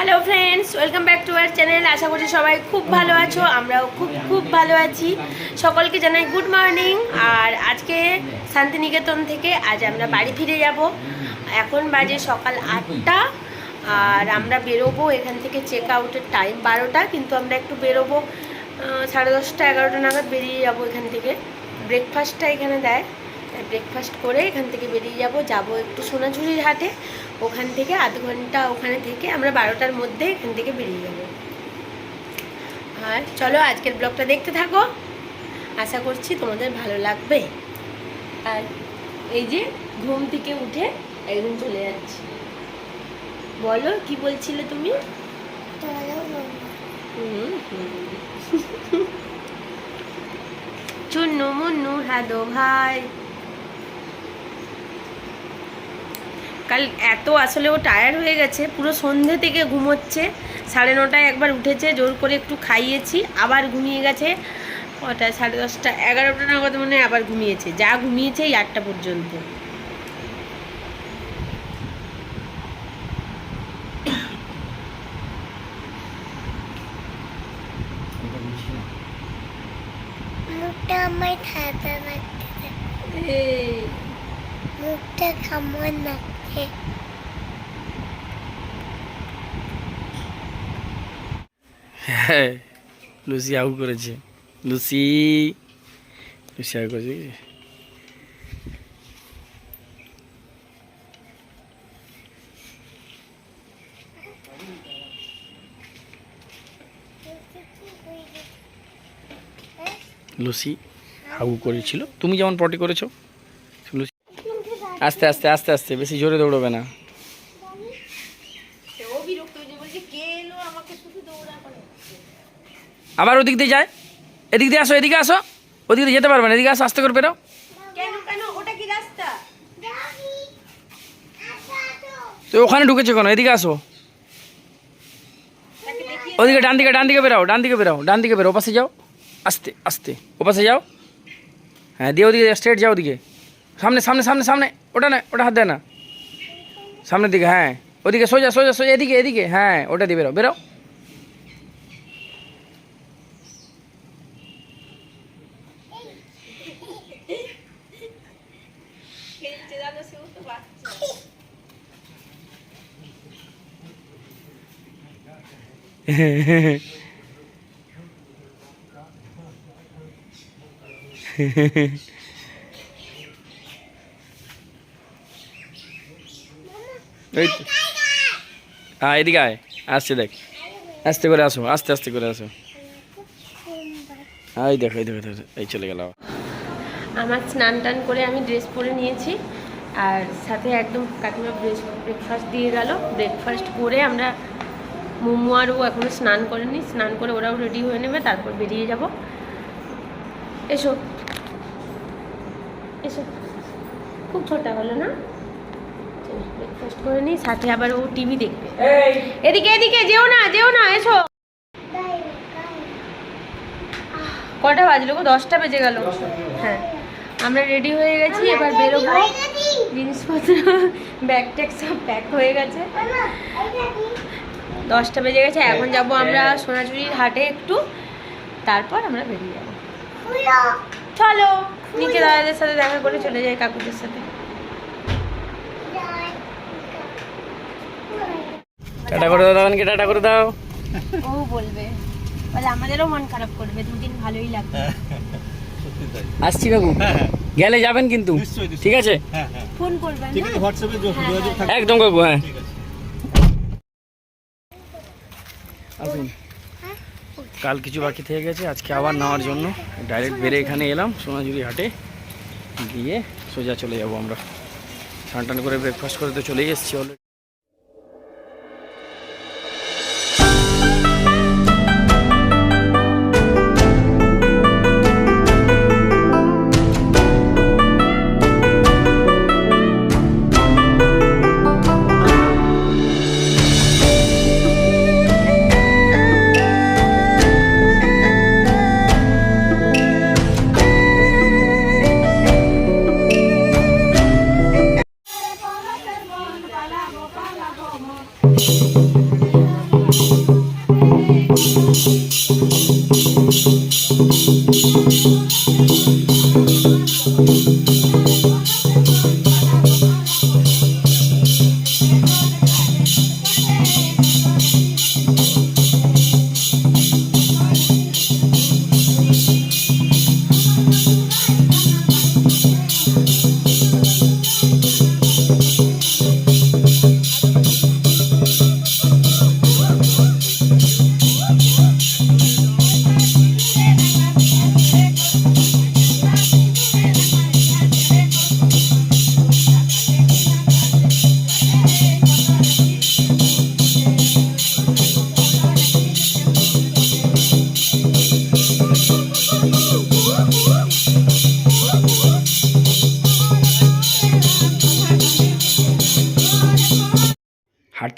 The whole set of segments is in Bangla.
Hello friends welcome back to our channel আশা করছি সবাই খুব ভালো আছো, আমরাও খুব খুব ভালো আছি। সকলকে জানাই গুড মর্নিং আর আজকে শান্তিনিকেতন থেকে আজ আমরা বাড়ি ফিরে যাব। এখন বাজে সকাল আটটা। আর আমরা বেরোবো এখান থেকে চেক আউটের টাইম বারোটা, কিন্তু আমরা একটু বেরোবো সাড়ে দশটা, এগারোটা নাগাদ বেরিয়ে যাব এখান থেকে। ব্রেকফাস্টটা এখানে দেয়। ব্রেকফাস্ট করে এখান থেকে বেরিয়ে যাব। যাব একটু সোনাঝুরির হাটে। ওখান থেকে আধ ঘণ্টা ওখানে থেকে আমরা বারোটার মধ্যে এখান থেকে বেরিয়ে যাব। আর চলো আজকের ব্লগটা দেখতে থাকো। আশা করছি তোমাদের ভালো লাগবে। আর এই যে ঘুম থেকে উঠে একদম চলে যাচ্ছি। বলো, কি বলছিলে তুমি। চুন্নু মুন্নু হাদো ভাই। কাল এত আসলে ও টায়ার্ড হয়ে গেছে পুরো সন্ধে থেকে ঘুমোচ্ছে সাড়ে নটায় একবার উঠেছে জোর করে একটু খাইয়েছি আবার ঘুমিয়ে গেছে ওটা সাড়ে দশটা এগারোটা নাগাদ মনে হয় আবার ঘুমিয়েছে যা ঘুমিয়েছে এই আটটা পর্যন্ত। মুখটা আমার ঠান্ডা হ্যাঁ লুসি আউ করেছে। লুসি লুসি আউ করেছে লুসি হাগু করেছিল। তুমি যেমন পটি করেছ। আস্তে আস্তে আস্তে আস্তে বেশি জোরে দৌড়বে না। আবার ওদিক দিয়ে যায়? এদিক দিয়ে আসো এদিকে আসো। ওদিক দিয়ে যেতে পারবে না এদিকে আসো আস্তে করে বেরো। কেন কেন? ওটা কি রাস্তা? তো ওখানে ঢুকেছে কেন? এদিকে আসো। ওদিকে ডান দিকে ডান দিকে বেরাও ডান দিকে বেরাও ডান দিকে বেরো ওপাশে যাও। আস্তে আস্তে ওপাশে যাও। হ্যাঁ দিয়ে ওদিকে স্ট্রেট যাও ওদিকে। সামনে সামনে সামনে সামনে ওটা না ওটা হাত দেয় না সামনের দিকে হ্যাঁ ওদিকে সোজা সোজা সোজা এদিকে এদিকে হ্যাঁ ওটা দিয়ে বেরো বেরো খেলছে হ্যাঁ এদিকে আয়। আসছে, দেখ। আস্তে করে আসো, আস্তে আস্তে করে আসো। এই দেখো এই দেখো, এই চলে গেল। আমার স্নান টান করে আমি ড্রেস পরে নিয়েছি। আর সাথে একদম কাকিমা ব্রেকফাস্ট দিয়ে গেল। ব্রেকফাস্ট করে আমরা মোমো আর ও এখনও স্নান করেনি। স্নান করে ওরাও রেডি হয়ে নেবে, তারপর বেরিয়ে যাব। এসো। এসো। খুব ছোটা হলো না? ব্রেকফাস্ট করে নিই সাথে আবার ও টিভি দেখবে। এদিকে এদিকে যেও না যেও না এসো। কটা বাজলো গো? দশটা বেজে গেল। হ্যাঁ। আমরা রেডি হয়ে গেছি এবার বেরোবো। জিনিসপত্র ব্যাগ ট্যাগ সব প্যাক হয়ে গেছে। দশটা বেজে গেছে এখন যাব আমরা সোনাঝুরির হাটে একটু। তারপর আমরা বেরিয়ে যাব। চলো নিচে দাদাদের সাথে দেখা করে চলে যাই কাকুদের সাথে। টাটা করে দাও দাদানকে টাটা করে দাও। ও বলবে। বলে আমাদেরও মন খারাপ করবে দুদিন ভালোই লাগবে। আসছি কাকু গেলে যাবেন কিন্তু। ঠিক আছে? হ্যাঁ হ্যাঁ। ফোন করবেন ঠিক আছে হোয়াটসঅ্যাপে হ্যাঁ, যোগাযোগ থাকবে। একদম কাকু হ্যাঁ। আসুন। কাল কিছু বাকি থেকে গেছে আজকে আবার নেওয়ার জন্য। ডাইরেক্ট বেড়ে এখানে এলাম সোনাঝুরি হাটে। দিয়ে সোজা চলে যাব আমরা। স্নান টান করে ব্রেকফাস্ট করে তো চলেই এসেছি অলরেডি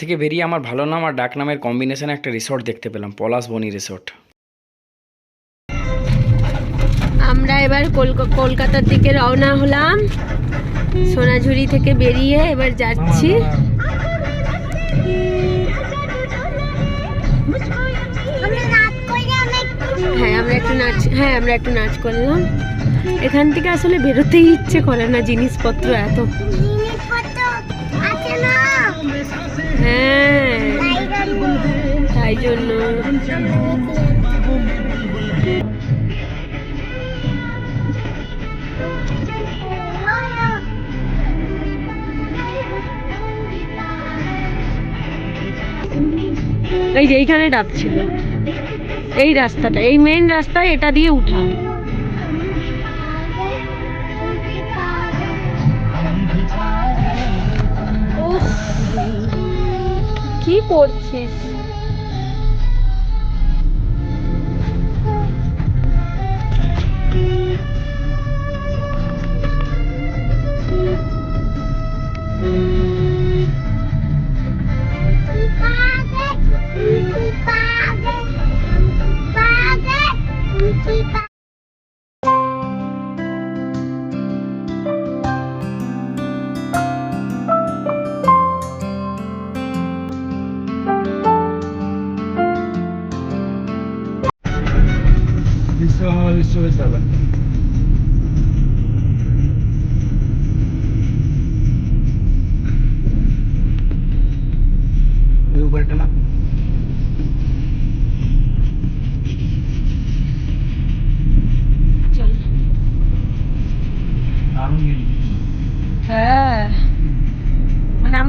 থেকে বেরিয়ে আমার ভালো নাম আর ডাক নামের কম্বিনেশনে একটা রিসর্ট দেখতে পেলাম, পলাশ বনি রিসর্ট আমরা এবার কলক- কলকাতার দিকে রওনা হলাম। সোনাঝুরি থেকে বেরিয়ে এবার যাচ্ছি। হ্যাঁ আমরা একটু নাচ হ্যাঁ আমরা একটু নাচ করলাম। এখান থেকে আসলে বেরোতেই ইচ্ছে করে না জিনিসপত্র এত। হ্যাঁ। তাই জন্য এই যে এইখানে ডাব ছিল। এই রাস্তাটা, এই মেইন রাস্তায় এটা দিয়ে উঠা কি করছিস?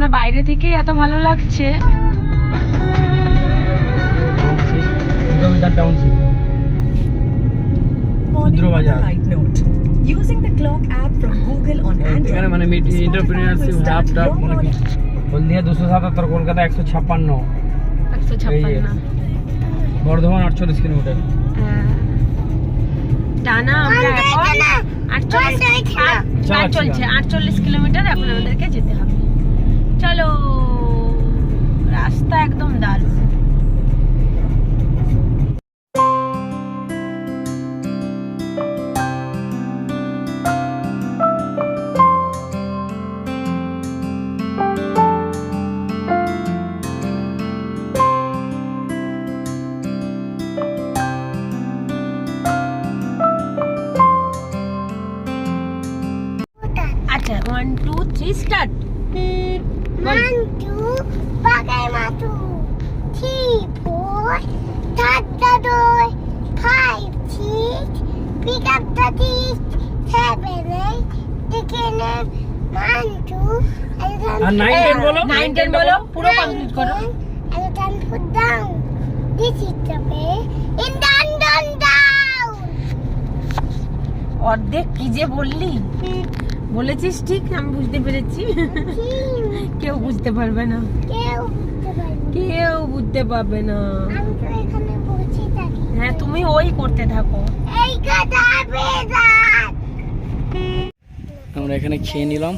আমরা বাইরে থেকেই এত ভালো লাগছে। Light note. Using the clock app from Google on Android. মানে এন্টারপ্রেনারশিপ হ্যাপ টাপ মানে কি? হলদিয়া দুশো সাতাত্তর কলকাতা একশো ছাপ্পান্ন। একশো ছাপ্পান্ন। বর্ধমান আটচল্লিশ কিলোমিটার। হ্যাঁ। টানা আমরা এখন আটচল্লিশ আট- আট চলছে আটচল্লিশ কিলোমিটার এখন আমাদেরকে যেতে হবে। চলো। রাস্তা একদম দারুণ আর বলো? বলো? পুরো কমপ্লিট করো. অর্ধেক কি যে বললি? বলেছিস ঠিক আমি বুঝতে পেরেছি। কেউ বুঝতে পারবে না। কেউ বুঝতে পারবে না। কেউ বুঝতে পারবে হ্যাঁ তুমি ওই করতে থাকো। এই কথা আমরা এখানে খেয়ে নিলাম।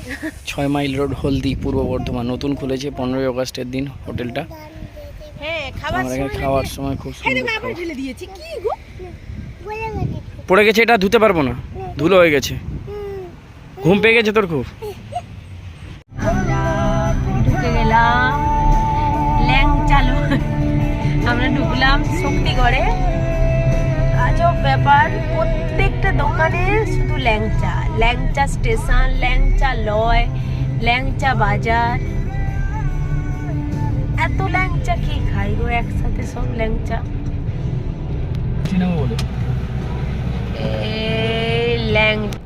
ছয় মাইল রোড হলদি পূর্ব বর্ধমান। নতুন খুলেছে পনেরোই আগস্টের দিন হোটেলটা। হ্যাঁ আমরা এখানে খাওয়ার সময় খুব সুন্দর বলে গেছে পড়ে গেছে এটা ধুতে পারব না। ধুলো হয়ে গেছে। ঘুম পেয়ে গেছে তোর খুব। ঢুকে গেলাম। ল্যাংচালো আমরা ঢুকলাম শক্তিগড়ে আজব ব্যাপার প্রত্যেকটা দোকানে শুধু ল্যাংচা। ল্যাংচা স্টেশন ল্যাংচা লয় ল্যাংচা বাজার। এত ল্যাংচা কি খাই গো? একসাথে সব ল্যাংচা। ল্যাংচা।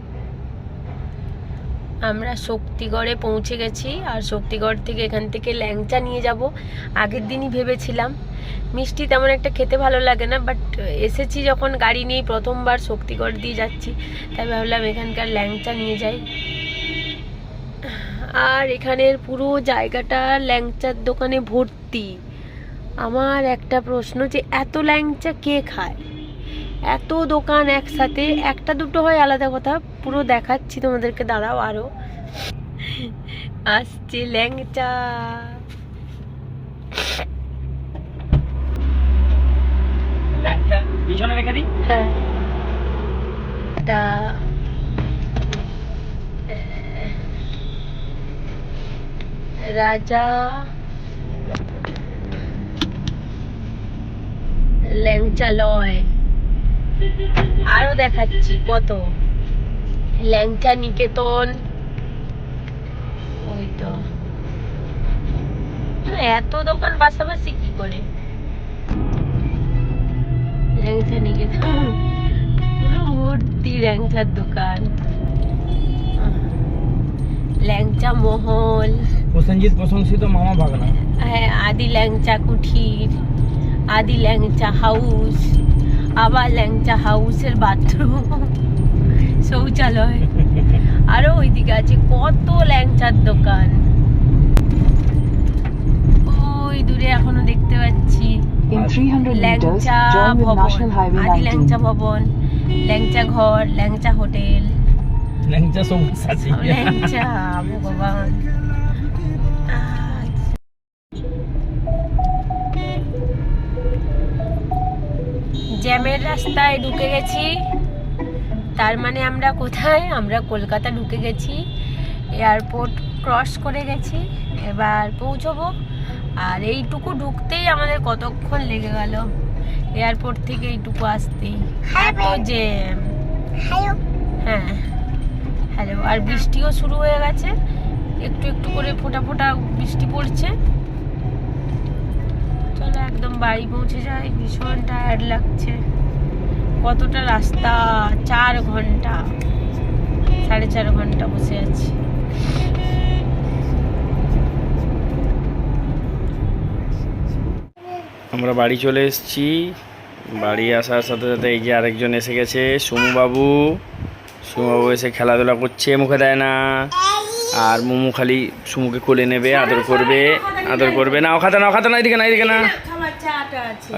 আমরা শক্তিগড়ে পৌঁছে গেছি আর শক্তিগড় থেকে এখান থেকে ল্যাংচা নিয়ে যাব। আগের দিনই ভেবেছিলাম। মিষ্টি তেমন একটা খেতে ভালো লাগে না বাট এসেছি যখন গাড়ি নিয়ে প্রথমবার শক্তিগড় দিয়ে যাচ্ছি, তাই ভাবলাম এখানকার ল্যাংচা নিয়ে যাই। আর এখানের পুরো জায়গাটা ল্যাংচার দোকানে ভর্তি। আমার একটা প্রশ্ন যে, এত ল্যাংচা কে খায়? এত দোকান একসাথে একটা দুটো হয় আলাদা কথা পুরো দেখাচ্ছি তোমাদেরকে দাঁড়াও আরও। আসছি ল্যাংচা। হ্যাঁ। রাজা। ল্যাংচালয় আরও দেখাচ্ছি কত? ল্যাংচা নিকেতন ওই তো এত দোকান পাশাপাশি কি করে? ল্যাংচা নিকেতন ভর্তি ল্যাংচার দোকান। ল্যাংচা মহল। প্রসেনজিৎ প্রশংসিত মামা ভাগনা। হ্যাঁ আদি ল্যাংচা কুঠির আদি ল্যাংচা হাউস। আবার ল্যাংচা হাউসের বাথরুম। শৌচালয়। আরও ওইদিকে আছে কত ল্যাংচার দোকান। ওই দূরে এখনও দেখতে পাচ্ছি। In 300 meters, ল্যাংচা ভবন। আদি ল্যাংচা ভবন। ল্যাংচা ঘর ল্যাংচা হোটেল। ল্যাংচা সাথী ল্যাংচা ভগবান। জ্যামের রাস্তায় ঢুকে গেছি। তার মানে আমরা কোথায়? আমরা কলকাতা ঢুকে গেছি। এয়ারপোর্ট ক্রস করে গেছি। এবার পৌঁছবো। আর এইটুকু ঢুকতেই আমাদের কতক্ষণ লেগে গেল। এয়ারপোর্ট থেকে এইটুকু আসতেই। এত জ্যাম। হ্যাঁ। হ্যালো আর বৃষ্টিও শুরু হয়ে গেছে। একটু একটু করে ফোটা ফোটা বৃষ্টি পড়ছে। একদম বাড়ি পৌঁছে যাই ভীষণ টায়ার্ড লাগছে। কতটা রাস্তা, চার ঘণ্টা, সাড়ে চার ঘণ্টা বসে আছি। আমরা বাড়ি চলে এসেছি। বাড়ি আসার সাথে সাথে এই যে আরেকজন এসে গেছে সুমু বাবু সুমু বাবু এসে খেলাধুলা করছে, মুখে দেয় না। আর মোমো খালি সুমুকে কোলে নেবে, আদর করবে আদর করবে। না ও খাতে না ও খাতে না এদিকে না এদিকে না।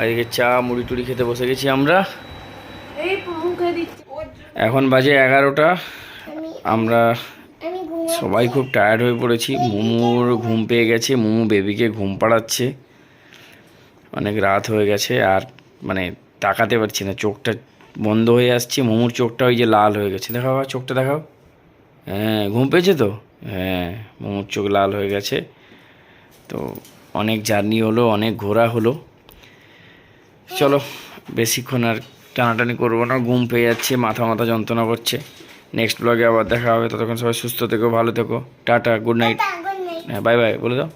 এদিকে চা, মুড়ি টুড়ি খেতে বসে গেছি আমরা। এখন বাজে এগারোটা। আমরা সবাই খুব টায়ার্ড হয়ে পড়েছি। মোমোর ঘুম পেয়ে গেছে, মোমো বেবিকে ঘুম পাড়াচ্ছে। অনেক রাত হয়ে গেছে, আর মানে তাকাতে পারছি না, চোখটা বন্ধ হয়ে আসছে। মোমোর চোখটা ওই যে লাল হয়ে গেছে। দেখাও, চোখটা দেখাও। হ্যাঁ ঘুম পেয়েছে তো? হ্যাঁ মোমোর চোখ লাল হয়ে গেছে। তো অনেক জার্নি হলো অনেক ঘোরা হলো। চলো বেশিক্ষণ আর টানাটানি করব না ঘুম পেয়ে যাচ্ছে মাথা মাথা যন্ত্রণা করছে। নেক্সট ব্লগে আবার দেখা হবে ততক্ষণ সবাই সুস্থ থেকো ভালো থেকো tata good night good night হ্যাঁ বাই বাই বলে দাও।